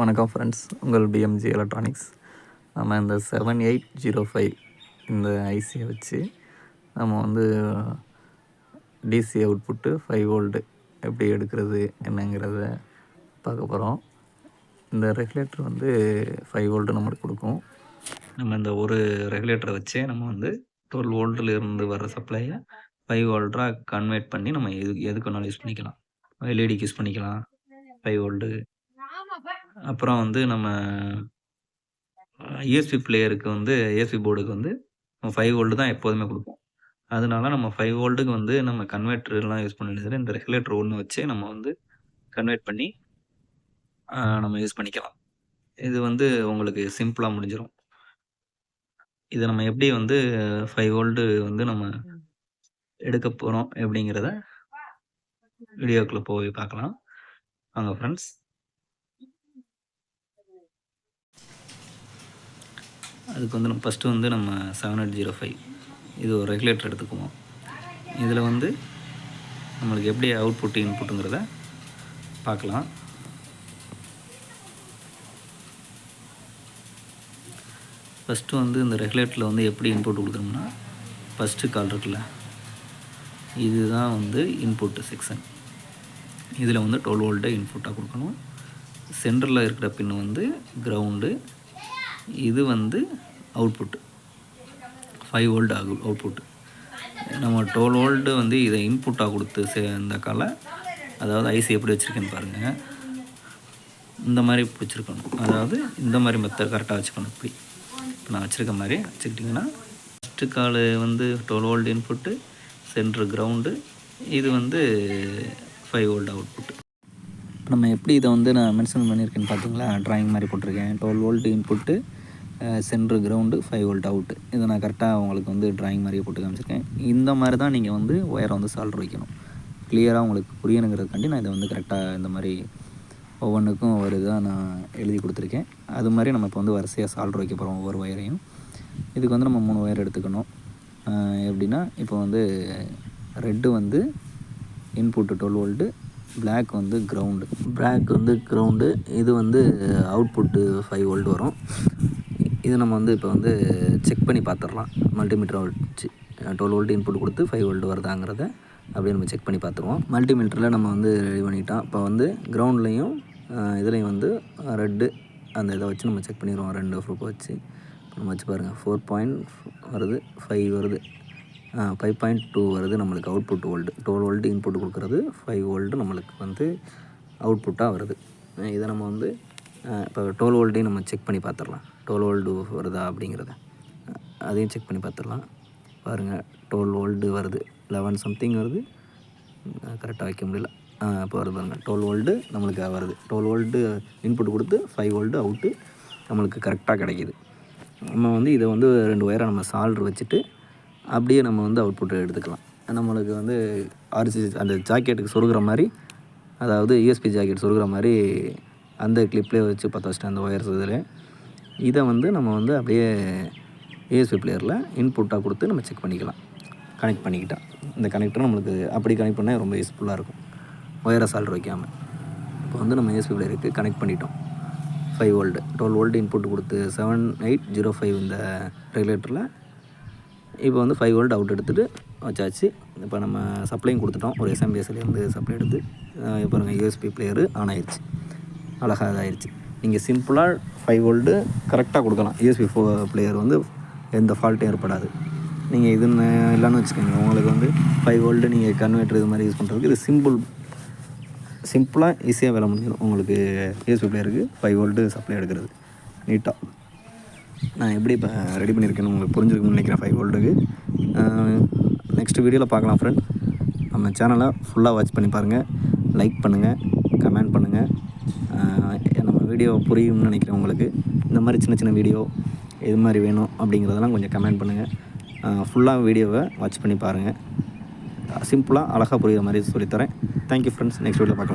வணக்கம் ஃப்ரெண்ட்ஸ் உங்கள் PMG electronics நம்ம இந்த செவன் எயிட் ஜீரோ ஃபைவ் இந்த ஐசியை வச்சு நம்ம வந்து டிசி அவுட்புட்டு ஃபைவ் வோல்ட்டு எப்படி எடுக்கிறது என்னங்கிறத பார்க்க போகிறோம் இந்த ரெகுலேட்டர் வந்து ஃபைவ் வோல்ட்டு நம்மளுக்கு கொடுக்கும். நம்ம இந்த ஒரு ரெகுலேட்டரை வச்சே நம்ம வந்து டுவெல் வோல்ட்டில் இருந்து வர சப்ளையை ஃபைவ் வோல்ட்டாக கன்வெர்ட் பண்ணி நம்ம எது எதுக்கு வேணாலும் யூஸ் பண்ணிக்கலாம். எல்இடிக்கு யூஸ் பண்ணிக்கலாம். ஃபைவ் வோல்ட்டு அப்புறம் வந்து நம்ம யூஎஸ்பி பிளேயருக்கு வந்து யூஎஸ்பி போர்டுக்கு வந்து ஃபைவ் வோல்டு தான் எப்போதுமே கொடுப்போம். அதனால நம்ம ஃபைவ் வோல்ட்டுக்கு வந்து நம்ம கன்வெர்ட்டர்லாம் யூஸ் பண்ண இந்த ரெகுலேட்டர் ஒன்று வச்சு நம்ம வந்து கன்வெர்ட் பண்ணி நம்ம யூஸ் பண்ணிக்கலாம். இது வந்து உங்களுக்கு சிம்பிளாக முடிஞ்சிடும் இதை நம்ம எப்படி வந்து ஃபைவ் வோல்ட்டு வந்து நம்ம எடுக்க போகிறோம் எப்படிங்கிறத வீடியோக்குள்ளே போய் பார்க்கலாம். வாங்க ஃப்ரெண்ட்ஸ் அதுக்கு வந்து நம்ம ஃபஸ்ட்டு வந்து நம்ம செவன் எயிட் ஜீரோ ஃபைவ் இது ஒரு ரெகுலேட்டர் எடுத்துக்குவோம். இதில் வந்து நம்மளுக்கு எப்படி அவுட்புட் இன்புட்டுங்கிறத பார்க்கலாம். ஃபஸ்ட்டு வந்து இந்த ரெகுலேட்டரில் வந்து எப்படி இன்புட் கொடுக்குறோம்னா ஃபஸ்ட்டு கால் இருக்குல்ல இதுதான் வந்து இன்புட்டு செக்ஷன் இதில் வந்து டுவெல் வோல்ட்டு இன்புட்டாக கொடுக்கணும். சென்டரில் இருக்கிற பின் வந்து கிரவுண்டு இது வந்து அவுட்புட்டு ஃபைவ் வோல்ட் ஆகு அவுட்புட்டு நம்ம டுவெல் வோல்ட்டு வந்து இதை இன்புட்டாக கொடுத்து சே இந்த காலை அதாவது ஐசி எப்படி வச்சுருக்கேன்னு பாருங்கள் இந்த மாதிரி பிடிச்சிருக்கணும் அதாவது இந்த மாதிரி மெத்தட் கரெக்டாக வச்சுக்கணும். இப்படி. இப்போ நான் வச்சுருக்க மாதிரி வச்சுக்கிட்டிங்கன்னா ஃபஸ்ட்டு கால் வந்து twelve volt input centre ground இது வந்து ஃபைவ் வோல்ட் அவுட்புட்டு நம்ம எப்படி இதை வந்து நான் மென்ஷன் பண்ணியிருக்கேன்னு பார்த்தீங்களா? ட்ராயிங் மாதிரி போட்டிருக்கேன். Twelve volt input centre ground five volt out இதை நான் கரெக்டாக உங்களுக்கு வந்து ட்ராயிங் மாதிரியே போட்டு காமிச்சிருக்கேன். இந்த மாதிரி தான் நீங்கள் வந்து ஒயரை வந்து சால்வ் வைக்கணும். கிளியராக உங்களுக்கு புரியணுங்கிறதுக்காண்டி நான் இதை வந்து கரெக்டாக இந்த மாதிரி ஒவ்வொன்றுக்கும் ஒரு இதாக நான் எழுதி கொடுத்துருக்கேன். அது மாதிரி நம்ம இப்போ வந்து வரிசையாக சால்வ் வைக்க போகிறோம் ஒவ்வொரு ஒயரையும் இதுக்கு வந்து நம்ம மூணு ஒயர் எடுத்துக்கணும். எப்படின்னா இப்போ வந்து ரெட்டு வந்து இன்புட்டு டுவெல் வோல்ட்டு பிளாக் வந்து கிரவுண்டு பிளாக் வந்து கிரவுண்டு இது வந்து அவுட்புட்டு ஃபைவ் வோல்ட் வரும். இது நம்ம வந்து இப்போ வந்து செக் பண்ணி பார்த்துடலாம். மல்டிமீட்டர் வச்சு டுவெல் வோல்ட் இன்புட் கொடுத்து ஃபைவ் வோல்ட் வருதாங்கிறத அப்படியே நம்ம செக் பண்ணி பார்த்துருவோம். மல்டிமீட்டரில் நம்ம வந்து ரெடி பண்ணிட்டோம். இப்போ வந்து கிரவுண்ட்லேயும் uh, இதுலேயும் வந்து uh, ரெட்டு அந்த இதை வச்சு நம்ம செக் பண்ணிடுவோம் ரெண்டு ப்ரூஃபை வச்சு. நம்ம வச்சு பாருங்கள் ஃபோர் பாயிண்ட் வருது ஃபைவ் வருது. ஃபைவ் பாயிண்ட் டூ வருது நம்மளுக்கு output volt twelve volt input கொடுக்குறது ஃபைவ் வோல்ட்டு நம்மளுக்கு வந்து அவுட்புட்டாக வருது. இதை நம்ம வந்து இப்போ டுவெல் வோல்ட்டையும் நம்ம செக் பண்ணி பார்த்துடலாம். டுவெல் வோல்டு வருதா அப்படிங்கிறத. அதையும் செக் பண்ணி பார்த்துடலாம். பாருங்கள் டுவெல் வோல்டு வருது. லெவன் சம்திங் வருது. கரெக்டாக வைக்க முடியல. இப்போ வருது பாருங்கள் டுவெல் வோல்டு நம்மளுக்கு வருது. டுவெல் வோல்ட்டு இன்புட் கொடுத்து ஃபைவ் வோல்டு அவுட்டு நம்மளுக்கு கரெக்டாக கிடைக்கிது. நம்ம வந்து இதை வந்து ரெண்டு ஒயரை நம்ம சால்ட்ரு வச்சுட்டு அப்படியே நம்ம வந்து அவுட்புட் எடுத்துக்கலாம். நம்மளுக்கு வந்து ஆர்சி அந்த ஜாக்கெட்டுக்கு சொருகிற மாதிரி அதாவது யூஎஸ்பி ஜாக்கெட் சொருகிற மாதிரி அந்த கிளிப்லேயே வச்சு பற்ற வச்சிட்டேன் அந்த ஒயர்ஸ் இதில். இதை வந்து நம்ம வந்து அப்படியே யூஎஸ்பி பிளேயரில் இன்புட்டாக கொடுத்து நம்ம செக் பண்ணிக்கலாம். கனெக்ட் பண்ணிக்கிட்டால் இந்த கனெக்டர் நம்மளுக்கு அப்படி கனெக்ட் பண்ணால் ரொம்ப யூஸ்ஃபுல்லாக இருக்கும். ஒயரை சால்ட் வைக்காமல் இப்போ வந்து நம்ம யூஎஸ்பி பிளேயருக்கு கனெக்ட் பண்ணிட்டோம். Five volt twelve volt input கொடுத்து செவன் எயிட் ஜீரோ ஃபைவ் இந்த ரெகுலேட்டரில் இப்போ வந்து ஃபைவ் வோல்ட் அவுட் எடுத்துகிட்டு வச்சாச்சு. இப்போ நம்ம சப்ளையும் கொடுத்துட்டோம். ஒரு எஸ்எம்பிஎஸ்லேருந்து சப்ளை எடுத்து இப்போ பாருங்கள் யூஎஸ்பி பிளேயரு ஆன் ஆயிடுச்சு அழகாக இதாகிடுச்சு நீங்கள் சிம்பிளாக ஃபைவ் வோல்டு கரெக்டாக கொடுக்கலாம். யூஎஸ்பி ஃபோ பிளேயர் வந்து எந்த ஃபால்ட்டும் ஏற்படாது. நீங்கள் இது இல்லைன்னு வச்சுக்கோங்க. உங்களுக்கு வந்து ஃபைவ் வோல்டு நீங்கள் கன்வெர்ட்டர் இது மாதிரி யூஸ் பண்ணுறதுக்கு இது சிம்பிள் சிம்பிளாக ஈஸியாக வேலை முடிஞ்சிடும். உங்களுக்கு யூஎஸ்பி பிளேயருக்கு ஃபைவ் வோல்ட்டு சப்ளை எடுக்கிறது. நீட்டாக நான் எப்படி இப்போ ரெடி பண்ணியிருக்கேன்னு உங்களுக்கு புரிஞ்சிருக்குன்னு நினைக்கிறேன் ஃபைவ் வோல்ட்டுக்கு நெக்ஸ்ட் வீடியோவில் பார்க்கலாம் ஃப்ரெண்ட் நம்ம சேனலை ஃபுல்லாக வாட்ச் பண்ணி பாருங்கள் லைக் பண்ணுங்கள் கமெண்ட் பண்ணுங்கள் நம்ம வீடியோ புரியும்னு நினைக்கிறேன் உங்களுக்கு. இந்த மாதிரி சின்ன சின்ன வீடியோ எது மாதிரி வேணும் அப்படிங்கிறதெல்லாம் கொஞ்சம் கமெண்ட் பண்ணுங்கள் ஃபுல்லாக வீடியோவை வாட்ச் பண்ணி பாருங்கள் சிம்பிளாக அழகாக புரியுற மாதிரி சொல்லித்தரேன். தேங்க்யூ ஃப்ரெண்ட்ஸ் நெக்ஸ்ட் வீடியோவில் பார்க்கலாம்.